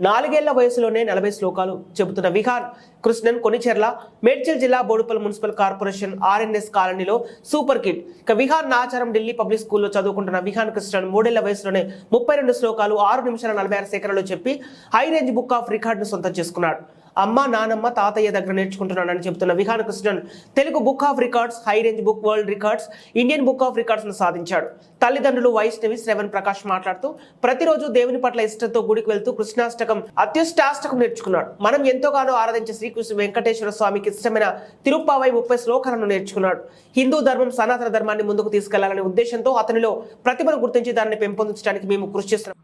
నాలుగేళ్ళ వయసులోనే నలభై శ్లోకాలు చెబుతున్న విహాన్ కృష్ణన్ కొనిచెర్ల మేడ్చల్ జిల్లా బోడుపల్ మున్సిపల్ కార్పొరేషన్ ఆర్ఎన్ఎస్ కాలనీలో సూపర్ కిడ్ ఇక విహాన్ నాచారం ఢిల్లీ పబ్లిక్ స్కూల్లో చదువుకుంటున్న విహాన్ కృష్ణన్ మూడేళ్ళ వయసులోనే ముప్పై రెండు శ్లోకాలు ఆరు నిమిషాల నలభై ఆరు సేకరణలో చెప్పి హై రేంజ్ బుక్ ఆఫ్ రికార్డును సొంతం చేసుకున్నాడు. అమ్మ నానమ్మ తాతయ్య దగ్గర నేర్చుకుంటున్నానని చెబుతున్న Vihaan Krishnan Telugu book of records high range book world records Indian book of రికార్డ్స్ను సాధించాడు. తల్లిదండ్రులు వైష్ణవి శ్రవణ్ ప్రకాష్ మాట్లాడుతూ ప్రతిరోజు దేవుని పట్ల ఇష్టంతో గుడికి వెళ్తూ కృష్ణాష్టకం అత్యుష్టాష్టకం నేర్చుకున్నాడు. మనం ఎంతోగానో ఆరాధించే శ్రీకృష్ణ వెంకటేశ్వర స్వామికి ఇష్టమైన తిరుప్పావై ముప్పై శ్లోకాలను నేర్చుకున్నాడు. హిందూ ధర్మం సనాతన ధర్మాన్ని ముందుకు తీసుకెళ్ళాలనే ఉద్దేశంతో అతనిలో ప్రతిభను గుర్తించి దానిని పెంపొందించడానికి మేము కృషి చేస్తున్నాం.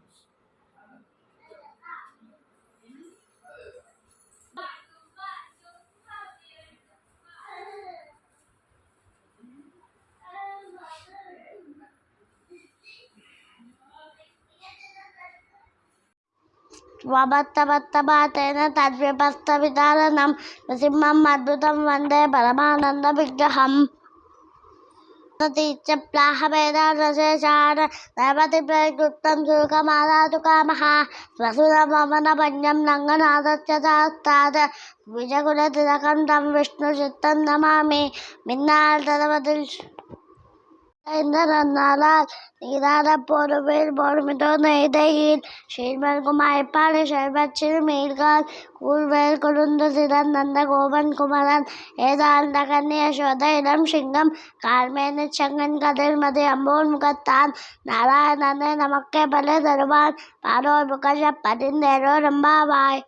वमत्तमत्तमातेन तद्विभस्तविदाननं नृसिंहम् अद्भुतं वन्दे परमानन्दविग्रहम् च प्राहमेदानशेषान् नैवतिप्रयुक्तं सुखमादातु कामः स्वसुरमवनभञ्जं रङ्गनाथस्यतास्तात् विजगुणतिलकं तं विष्णुचित्तं नमामि मिन्नार्दवति நல்லால் நீராட பொறுவில் பொறுமிதோ நெய்தையில் ஷீர்வர் குமாய்ப்பாடு ஷெர்வத் சிறுமீர்கள் கூழ்வேல் குழுந்து சிறன் நந்த கோபன் குமரன் ஏதாழ்ந்த கன்னிய சோத இளம் சிங்கம் கால்மேனு செங்கன் கதிர் மதி அம்போன் முகத்தான் நாராயணனே நமக்கே பல தருவான் பாரோர் முகஷ பதிந்தேரோ ரம்பாவாய்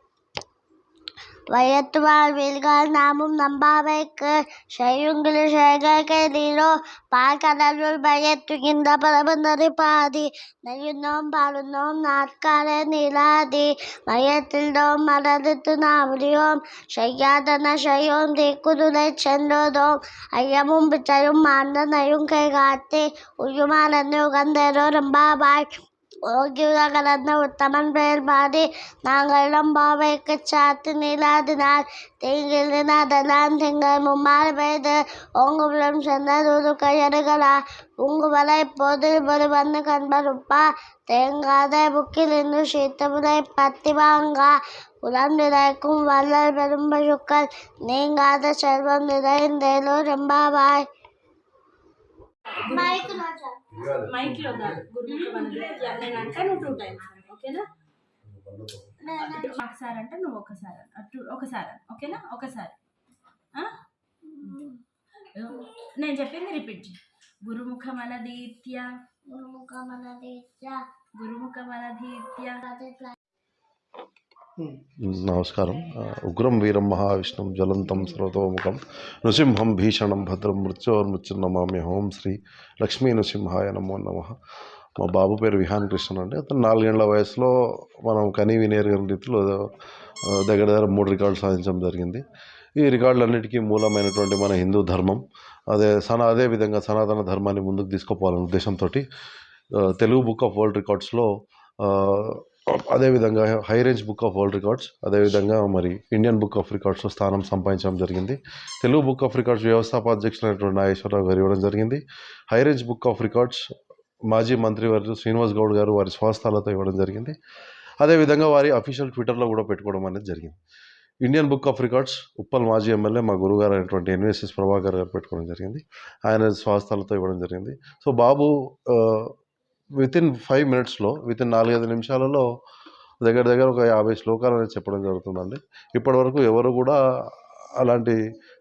വയ്യത്തുമാൾ വീൽകാൽ നാമും നമ്പാവയ്ക്ക്. ശൈയുങ്കിലും ശേഖരക്കെ നീലോ പാൽ കടലുൾ പാതി നെയ്യുന്നോം പാടുന്നോം നാട്കാരെ നീലാതി. വയ്യത്തിൽ മറന്നിട്ട് നാമരിയോം ശയ്യാതന ശയ്യോം തീക്കുതുലെ അയ്യമും പിച്ചയും മാന്ത നയും കൈകാത്തി. ഉയ്യുമാനെന്നു ഗന്ധേരോ ಯೋಗಿಗಳನ್ನ ಉತ್ತಮನ್ವೇರ್ ಮಾಡಿ நாங்களும் பாவைக்கு சாத்து நிலாதினால் தீங்கிலினாதெல்லாம் திங்கள் மும்மால் பெய்து உங்களும் சென்றதூது கையறுகளா. உங்குவலை பொதில் ஒரு வந்து கண்பருப்பா தேங்காத புக்கில் இன்று சீத்தமுறை பத்தி வாங்கா. உலம் நிறைக்கும் வல்லல் பெரும்பழுக்கள் நீங்காத செல்வம் நிறைந்தேலோ ரொம்பவாய் మైక్లో కాదు గురుముఖ వనది నేను అంటే నువ్వు టూ టైమ్స్ ఓకేనా ఒకసారి అంటే నువ్వు ఒకసారి అను. టూ ఒకసారి అను. ఓకేనా ఒకసారి ఆ? నేను చెప్పింది రిపీట్ చేయి గురుముఖ మనదీత్య గురుముఖ మనదీత్య నమస్కారం. ఉగ్రం వీరం మహావిష్ణుం జ్వలంతం సర్వతోముఖం. నృసింహం భీషణం భద్రం మృత్యోర్మృత్యున్నమామ్య హోం శ్రీ లక్ష్మీ నృసింహాయ నమో నమ. మా బాబు పేరు విహాన్ కృష్ణ అండి. అతను నాలుగేళ్ళ వయసులో మనం కనీ వినేరుగని రీతిలో దగ్గర దగ్గర మూడు రికార్డులు సాధించడం జరిగింది. ఈ రికార్డులన్నిటికీ మూలమైనటువంటి మన హిందూ ధర్మం అదే సనా అదే విధంగా సనాతన ధర్మాన్ని ముందుకు తీసుకుపోవాలనే ఉద్దేశంతో తెలుగు బుక్ ఆఫ్ వరల్డ్ రికార్డ్స్లో అదేవిధంగా high range book of world records అదేవిధంగా మరి ఇండియన్ బుక్ ఆఫ్ రికార్డ్స్లో స్థానం సంపాదించడం జరిగింది. తెలుగు బుక్ ఆఫ్ రికార్డ్స్ వ్యవస్థాపాధ్యక్షులైనటువంటి నాగేశ్వరరావు గారు ఇవ్వడం జరిగింది. High range book of records మాజీ మంత్రి వారు శ్రీనివాస్ గౌడ్ గారు వారి స్వస్థలాలతో ఇవ్వడం జరిగింది. అదేవిధంగా వారి అఫీషియల్ ట్విట్టర్లో కూడా పెట్టుకోవడం అనేది జరిగింది. Indian book of records Uppal మాజీ ఎమ్మెల్యే మా గురుగారు అయినటువంటి ఎన్విఎస్ఎస్ ప్రభాకర్ గారు పెట్టుకోవడం జరిగింది. ఆయన స్వాస్థలతో ఇవ్వడం జరిగింది. సో బాబు వితిన్ ఫైవ్ మినిట్స్లో వితిన్ నాలుగైదు నిమిషాలలో దగ్గర దగ్గర ఒక యాభై శ్లోకాలు అనేది చెప్పడం జరుగుతుందండి. ఇప్పటివరకు ఎవరు కూడా అలాంటి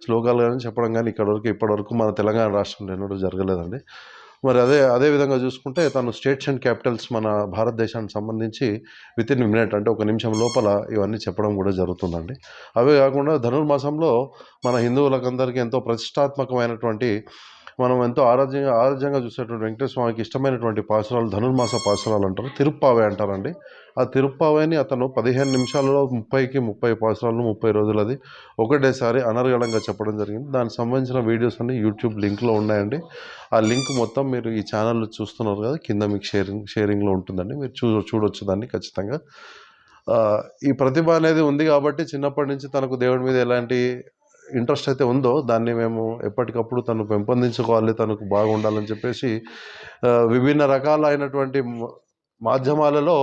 శ్లోకాలు కానీ చెప్పడం కానీ ఇక్కడ వరకు ఇప్పటివరకు మన తెలంగాణ రాష్ట్రంలో ఎన్నడూ జరగలేదండి. మరి అదే అదే విధంగా చూసుకుంటే తను స్టేట్స్ అండ్ క్యాపిటల్స్ మన భారతదేశానికి సంబంధించి విత్ ఇన్ మినిట్ అంటే ఒక నిమిషం లోపల ఇవన్నీ చెప్పడం కూడా జరుగుతుందండి. అవే కాకుండా ధనుర్మాసంలో మన హిందువులకందరికీ ఎంతో ప్రతిష్టాత్మకమైనటువంటి మనం ఎంతో ఆరాధ్యంగా ఆరాధ్యంగా చూసేటువంటి వెంకటేశ్వర స్వామికి ఇష్టమైనటువంటి పాసురాలు ధనుర్మాస పాసురాలు అంటారు. తిరుప్పావే అంటారండి. ఆ తిరుప్పావేని అతను పదిహేను నిమిషాలలో ముప్పైకి ముప్పై పాసురాలు ముప్పై రోజులది ఒకటేసారి అనర్గళంగా చెప్పడం జరిగింది. దానికి సంబంధించిన వీడియోస్ అన్ని యూట్యూబ్ లింక్లో ఉన్నాయండి. ఆ లింక్ మొత్తం మీరు ఈ ఛానల్లో చూస్తున్నారు కదా కింద మీకు షేరింగ్ షేరింగ్లో ఉంటుందండి. మీరు చూ చూడొచ్చు దాన్ని ఖచ్చితంగా. ఈ ప్రతిభ అనేది ఉంది కాబట్టి చిన్నప్పటి నుంచి తనకు దేవుడి మీద ఎలాంటి ఇంట్రెస్ట్ అయితే ఉందో దాన్ని మేము ఎప్పటికప్పుడు తను పెంపొందించుకోవాలి తనకు బాగుండాలని చెప్పేసి విభిన్న రకాలైనటువంటి మాధ్యమాలలో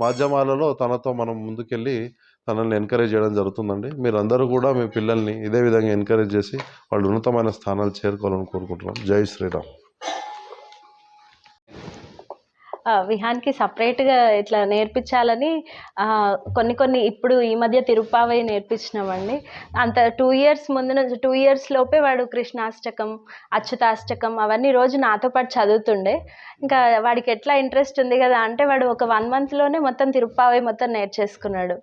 మాధ్యమాలలో తనతో మనం ముందుకెళ్ళి తనని ఎంకరేజ్ చేయడం జరుగుతుందండి. మీరందరూ కూడా మీ పిల్లల్ని ఇదే విధంగా ఎంకరేజ్ చేసి వాళ్ళు ఉన్నతమైన స్థానాలు చేరుకోవాలని కోరుకుంటున్నాం. జై శ్రీరామ్. విహాన్కి సపరేట్గా ఇట్లా నేర్పించాలని కొన్ని కొన్ని ఇప్పుడు ఈ మధ్య తిరుపావై నేర్పించినామండి అంత టూ ఇయర్స్ ముందు నుంచి టూ ఇయర్స్ లోపే వాడు కృష్ణాష్టకం అచ్యుతాష్టకం అవన్నీ రోజు నాతో పాటు చదువుతుండే. ఇంకా వాడికి ఎట్లా ఇంట్రెస్ట్ ఉంది కదా అంటే వాడు ఒక వన్ మంత్లోనే మొత్తం తిరుపావై మొత్తం నేర్చేసుకున్నాడు.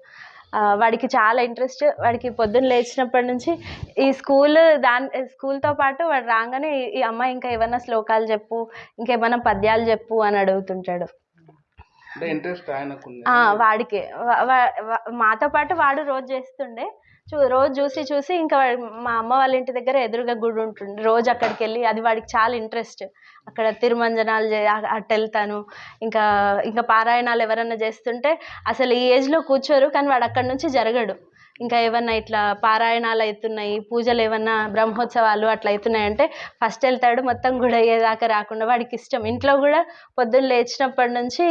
వాడికి చాలా ఇంట్రెస్ట్. వాడికి పొద్దున్న లేచినప్పటి నుంచి ఈ స్కూల్ దాని స్కూల్తో పాటు వాడు రాగానే ఈ- ఈ అమ్మ ఇంకా ఏమైనా శ్లోకాలు చెప్పు ఇంకేమైనా పద్యాలు చెప్పు అని అడుగుతుంటాడు. వాడికి. మాతో పాటు వాడు రోజు చేస్తుండే. చూ రోజు చూసి చూసి ఇంకా వాడు- మా అమ్మ వాళ్ళ ఇంటి దగ్గర ఎదురుగా గుడి ఉంటుండే. రోజు అక్కడికి వెళ్ళి అది వాడికి చాలా ఇంట్రెస్ట్. అక్కడ తిరుమంజనాలు చే అటు వెళ్తాను. ఇంకా ఇంకా పారాయణాలు ఎవరన్నా చేస్తుంటే అసలు ఈ ఏజ్లో కూర్చోరు కానీ వాడు అక్కడి నుంచి జరగడు. ఇంకా ఏమన్నా ఇట్లా పారాయణాలు అవుతున్నాయి పూజలు ఏమన్నా బ్రహ్మోత్సవాలు అట్లా అవుతున్నాయి అంటే ఫస్ట్ వెళ్తాడు మొత్తం గుడి అయ్యేదాకా రాకుండా వాడికి ఇష్టం. ఇంట్లో కూడా పొద్దున్న లేచినప్పటి నుంచి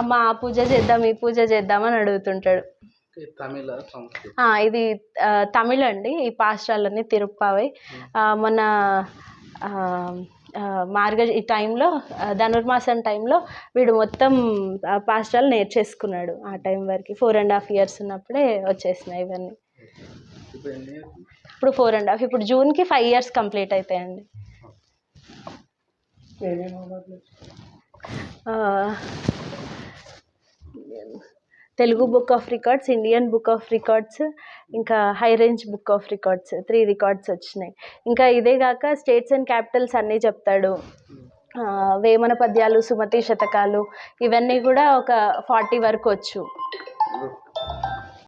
అమ్మ ఆ పూజ చేద్దాం ఈ పూజ చేద్దాం అని అడుగుతుంటాడు. ఇది తమిళ్ అండి ఈ పాస్టాలన్నీ తిరుప్పావై. ఆ, మొన్న మార్గ ఈ టైంలో ధనుర్మాసం టైంలో వీడు మొత్తం పాస్టాలు నేర్చేసుకున్నాడు. ఆ టైం వరకు ఫోర్ అండ్ హాఫ్ ఇయర్స్ ఉన్నప్పుడే వచ్చేసినాయి ఇవన్నీ. ఇప్పుడు ఫోర్ అండ్ హాఫ్ ఇప్పుడు జూన్కి ఫైవ్ ఇయర్స్ కంప్లీట్ అవుతాయండి Telugu book of records Indian book of records ఇంకా high range book of records three records వచ్చినాయి. ఇంకా ఇదే కాక స్టేట్స్ అండ్ క్యాపిటల్స్ అన్నీ చెప్తాడు. వేమన పద్యాలు సుమతి శతకాలు ఇవన్నీ కూడా ఒక ఫార్టీ వరకు వచ్చు.